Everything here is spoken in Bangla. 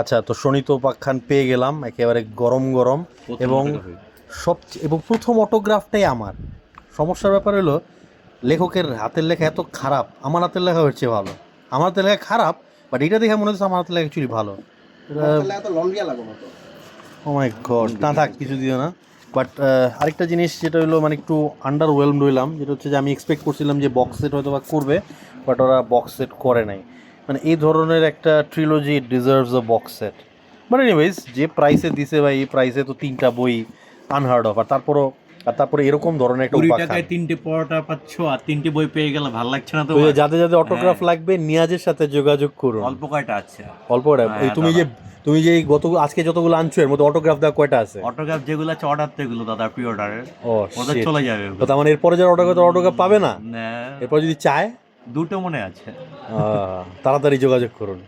আচ্ছা তো শোনিত উপাখ্যান পেয়ে গেলাম একেবারে গরম গরম। এবং সব এবং প্রথম অটোগ্রাফটাই আমার। সমস্যার ব্যাপার হলো লেখকের হাতের লেখা এত খারাপ আমার হাতের লেখা হচ্ছে ভালো। আমার হাতের লেখা খারাপ বাট এটা দেখে মনে হচ্ছে আমার হাতের লেখা অ্যাকচুয়ালি ভালো। ও মাই গড না থাক কিছু দিও না। বাট আরেকটা জিনিস যেটা হলো মানে একটু আন্ডার ওয়েলম রইলাম যেটা হচ্ছে যে আমি এক্সপেক্ট করছিলাম যে বক্স সেট হয়তো বা করবে বাট ওরা বক্স সেট করে নাই। মানে এই ধরনের একটা trilogy deserves a box set but anyways যে প্রাইসে দিছে ভাই এই প্রাইসে তো তিনটা বই আনহার্ড অফ আর তারপরও আর তারপরে এরকম ধরনের একটা টাকায় তিনটে পরোটা পাচ্ছ আর তিনটে বই পেয়ে গেলে ভালো লাগছে না তো যাদের যাদের অটোগ্রাফ হ্যাঁ। লাগবে নিয়াজের সাথে যোগাযোগ করুন। অল্প কয়টা আছে? অল্প। হ্যাঁ, এই তুমি যে তুমি যে গত আজকে যতগুলো আনছো এর মধ্যে অটোগ্রাফ দেওয়া কয়টা আছে? অটোগ্রাফ যেগুলো আছে অর্ডার তো এগুলো দাদা প্রি অর্ডারের ও চলে যাবে তো তার মানে এরপরে যারা অটোগ্রাফ অটোগ্রাফ পাবে না? না, এরপর যদি চায় দুটো মনে আছে। তাড়াতাড়ি যোগাযোগ করুন।